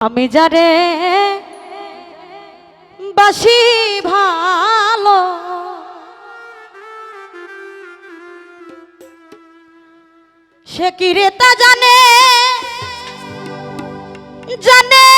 আমি যারে বাসি ভালো সে কি রে তা জানে? জানে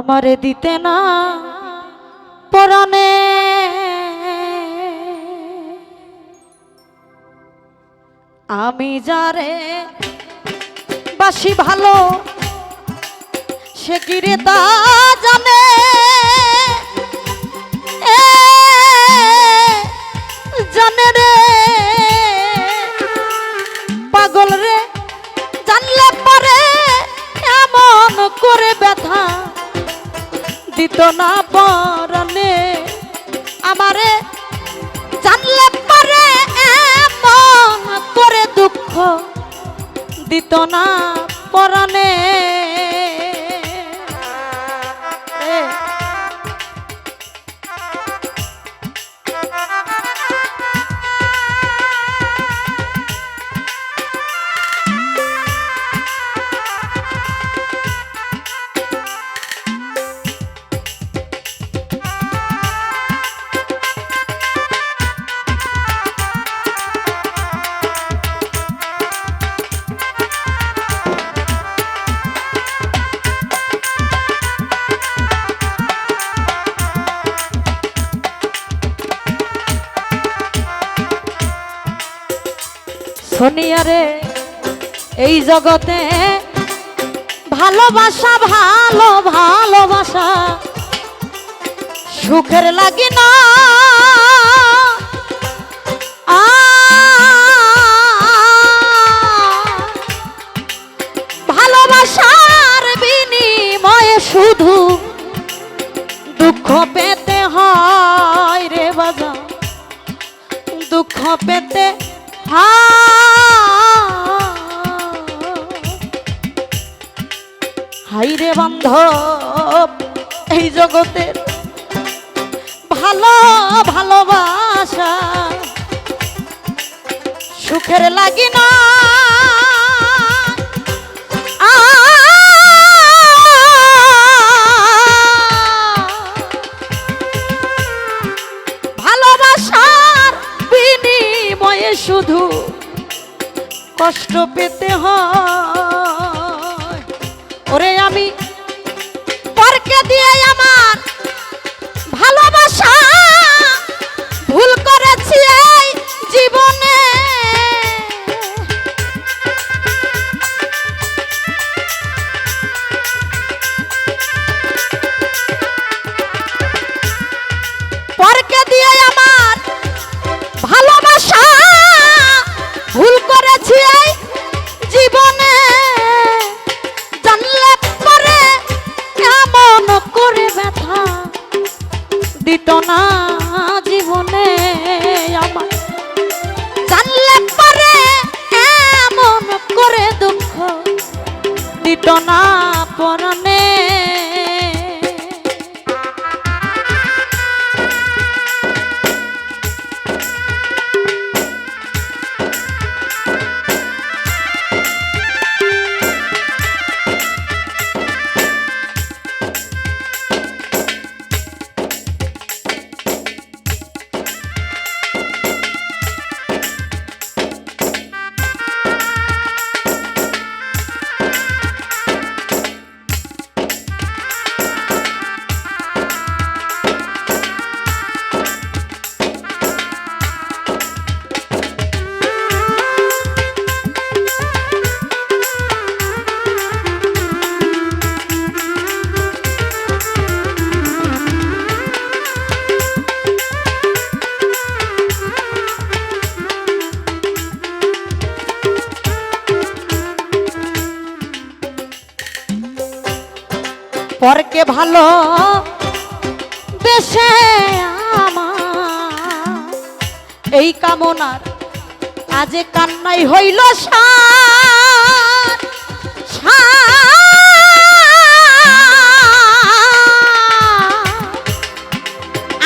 আমারে দিতে না পরনে। আমি যারে বাসি ভালো সে গিরে রে তা জানে। দুঃখ দিত না পরনে। সোনিয়ারে এই জগতে ভালোবাসা ভালো ভালোবাসা সুখের লাগি না। হাই রে বান্ধব, এই জগতের ভালো ভালোবাসা সুখের লাগি না। বিনিময়ে শুধু কষ্ট পেতে হয়। দিত না জীবনে আমার। জানলে পরে এমন করে দুঃখ দিত না পরকে ভালো বেশে আমার এই কামনার আজ কান্নাই হইল।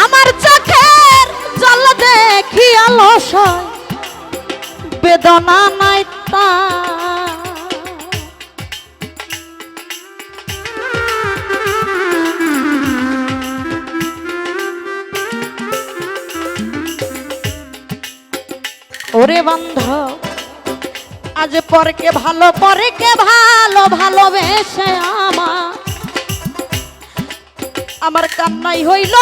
আমার চোখের জল দেখি আলসয় বেদনা ওরে বন্ধ। আজ পরকে ভালো পরকে ভালো, ভালোবেসে আমার। আমার কান্নাই হইল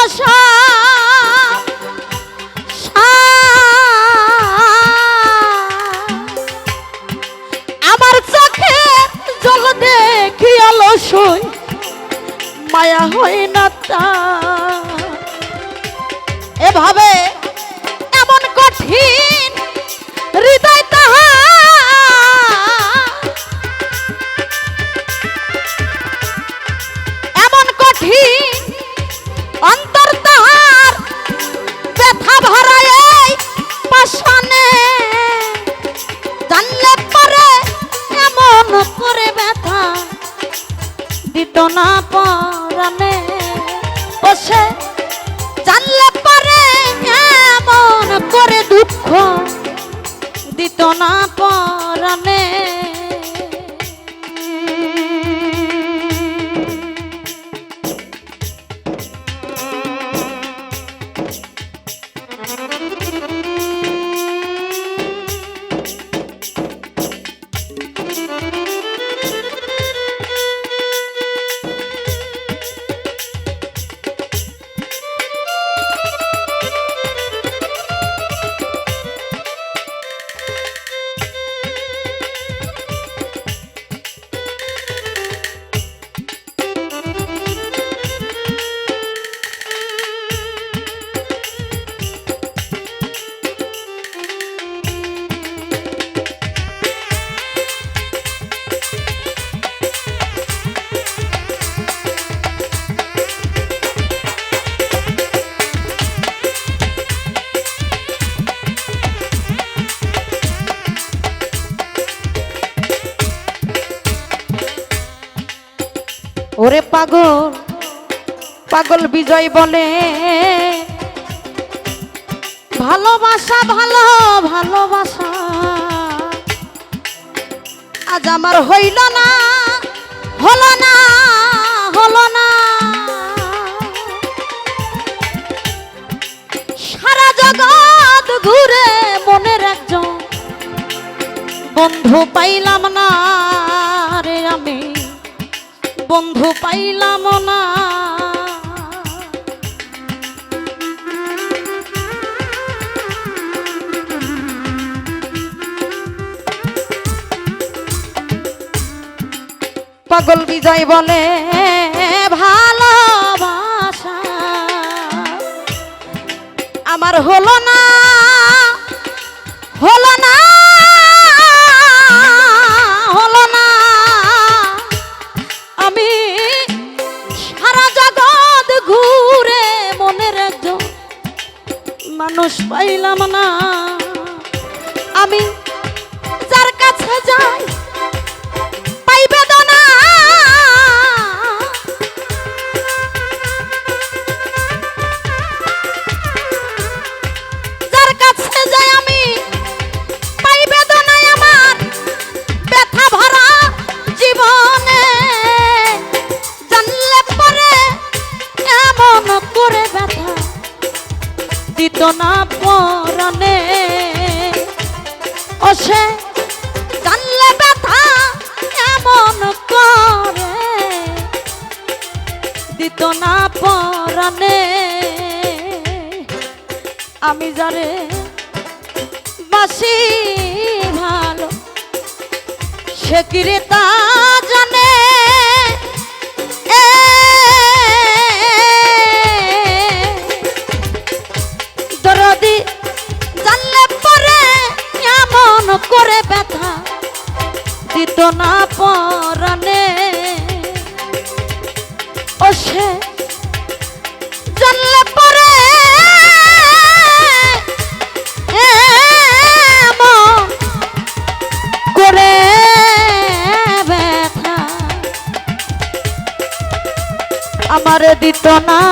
আমার চোখে জল দেখি আলসই মায়া হই না তা। এভাবে এমন কঠিন এমন পাগল পাগল বিজয় বলে। ভালোবাসা, ভালো, ভালোবাসা। আজ আমার হইল না, হলো না হলো না। সারা জগৎ ঘুরে মনের একজন বন্ধু পাইলাম না রে আমি। বন্ধু পাইলাম না। পাগল বিজয় বলে ভালোবাসা। আমার হলো না হলো মানুষ পাইলাম না। আমি যার কাছে যাই আমি যারে বাসি ভালো। সে কিরে না